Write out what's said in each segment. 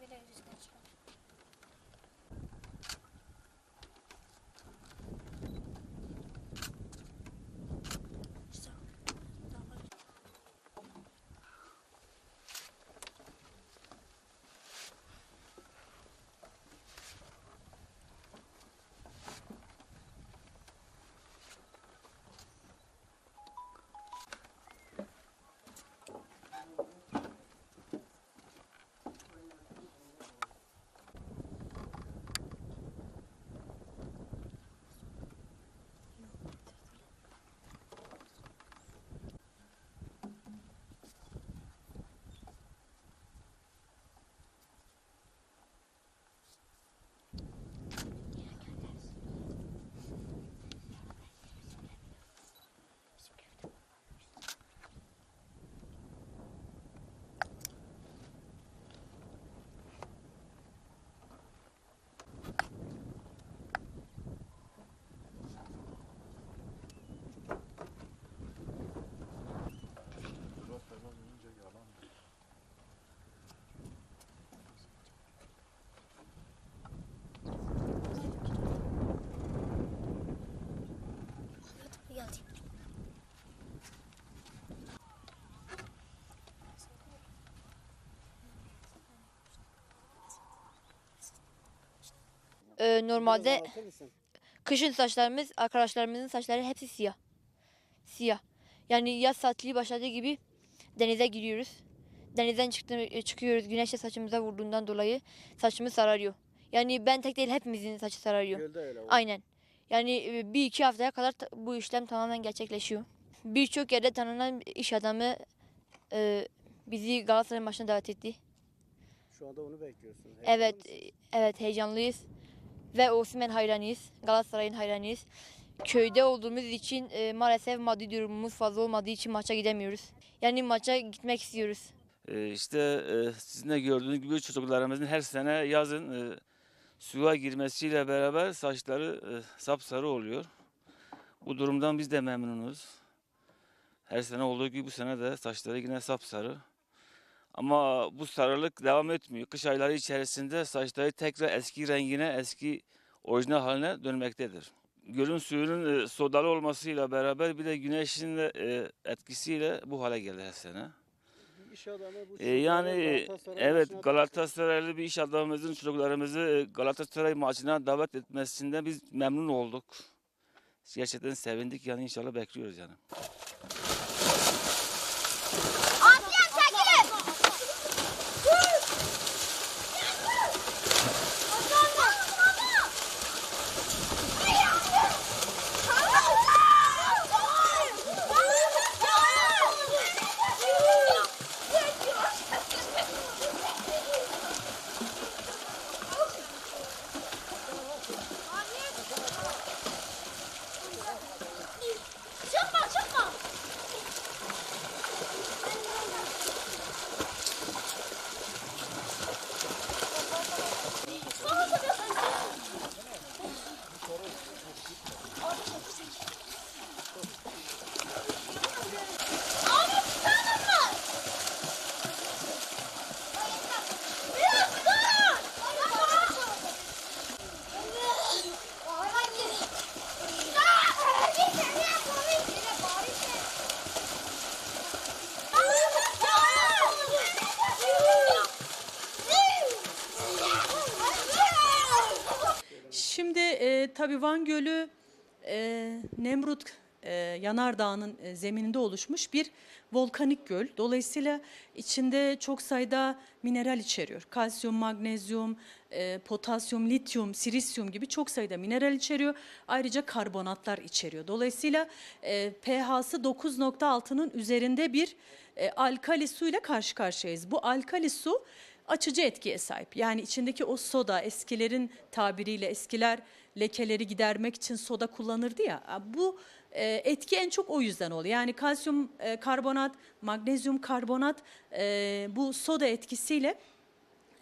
böyle rüzgar çıkar. İşte daha var. geldi. Ee, normalde kışın saçlarımız, arkadaşlarımızın saçları hepsi siyah. Siyah. Yani yaz tatili başladığı gibi denize giriyoruz. Denizden çıktı, çıkıyoruz. Güneşle saçımıza vurduğundan dolayı saçımız sararıyor. Yani ben tek değil hepimizin saçı sararıyor. Gölde öyle oldu. Aynen. Yani e, bir iki haftaya kadar bu işlem tamamen gerçekleşiyor. Birçok yerde tanınan iş adamı e, bizi Galatasaray maçına davet etti. Şu anda onu bekliyorsun. Heyecanlı Evet, mısın? e, evet heyecanlıyız. Ve Osimhen hayranıyız. Galatasaray'ın hayranıyız. Köyde olduğumuz için e, maalesef maddi durumumuz fazla olmadığı için maça gidemiyoruz. Yani maça gitmek istiyoruz. Ee, işte e, sizin de gördüğünüz gibi çocuklarımızın her sene yazın e, suya girmesiyle beraber saçları e, sapsarı oluyor. Bu durumdan biz de memnunuz. Her sene olduğu gibi bu sene de saçları yine sapsarı. Ama bu sarılık devam etmiyor. Kış ayları içerisinde saçları tekrar eski rengine, eski orijinal haline dönmektedir. Gölün suyunun e, sodalı olmasıyla beraber bir de güneşin de e, etkisiyle bu hale geldi her sene. İş adamı bu E, yani çocukları Galatasaray evet Galatasaraylı bir iş adamımızın çocuklarımızı Galatasaray maçına davet etmesinden biz memnun olduk. Gerçekten sevindik yani inşallah bekliyoruz yani. Tabii Van Gölü e, Nemrut e, Yanardağı'nın e, zemininde oluşmuş bir volkanik göl. Dolayısıyla içinde çok sayıda mineral içeriyor. Kalsiyum, magnezyum, e, potasyum, lityum, silisyum gibi çok sayıda mineral içeriyor. Ayrıca karbonatlar içeriyor. Dolayısıyla e, pH'sı 9.6'nın üzerinde bir e, alkali su ile karşı karşıyayız. Bu alkali su açıcı etkiye sahip. Yani içindeki o soda eskilerin tabiriyle eskiler lekeleri gidermek için soda kullanırdı ya. Bu e, etki en çok o yüzden oluyor. Yani kalsiyum e, karbonat, magnezyum karbonat e, bu soda etkisiyle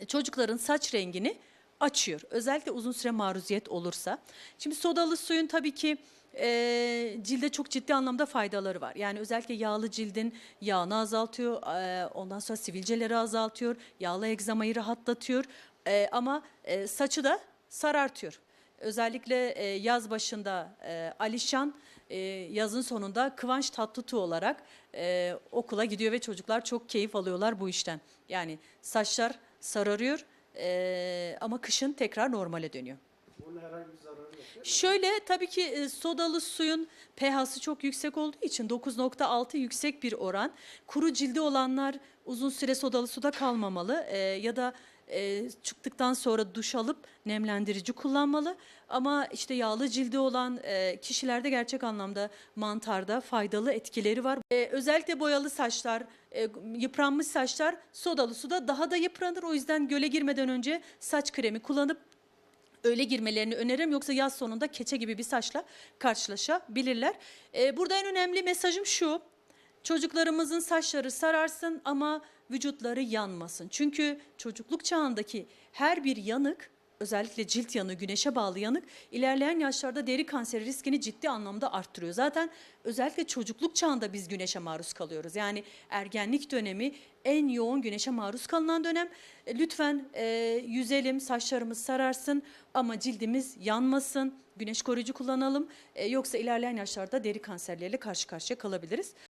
çocukların saç rengini açıyor. Özellikle uzun süre maruziyet olursa. Şimdi sodalı suyun tabii ki e, cilde çok ciddi anlamda faydaları var. Yani özellikle yağlı cildin yağını azaltıyor, e, ondan sonra sivilceleri azaltıyor, yağlı egzamayı rahatlatıyor. E, ama e, saçı da sarartıyor. Özellikle e, yaz başında e, Alişan e, yazın sonunda Kıvanç Tatlıtuğ olarak e, okula gidiyor ve çocuklar çok keyif alıyorlar bu işten. Yani saçlar sararıyor e, ama kışın tekrar normale dönüyor. Bunun herhangi bir zararı yok. Şöyle tabii ki e, sodalı suyun pH'sı çok yüksek olduğu için 9.6 yüksek bir oran. Kuru cildi olanlar uzun süre sodalı suda kalmamalı e, ya da e, çıktıktan sonra duş alıp nemlendirici kullanmalı. Ama işte yağlı cildi olan e, kişilerde gerçek anlamda mantarda faydalı etkileri var. E, özellikle boyalı saçlar, e, yıpranmış saçlar sodalı suda daha da yıpranır. O yüzden göle girmeden önce saç kremi kullanıp öyle girmelerini öneririm. Yoksa yaz sonunda keçe gibi bir saçla karşılaşabilirler. Ee, burada en önemli mesajım şu. Çocuklarımızın saçları sararsın ama vücutları yanmasın. Çünkü çocukluk çağındaki her bir yanık özellikle cilt yanığı, güneşe bağlı yanık ilerleyen yaşlarda deri kanseri riskini ciddi anlamda arttırıyor. Zaten özellikle çocukluk çağında biz güneşe maruz kalıyoruz. Yani ergenlik dönemi en yoğun güneşe maruz kalınan dönem. E, Lütfen e, yüzelim, saçlarımız sararsın ama cildimiz yanmasın. Güneş koruyucu kullanalım. E, yoksa ilerleyen yaşlarda deri kanserleriyle karşı karşıya kalabiliriz.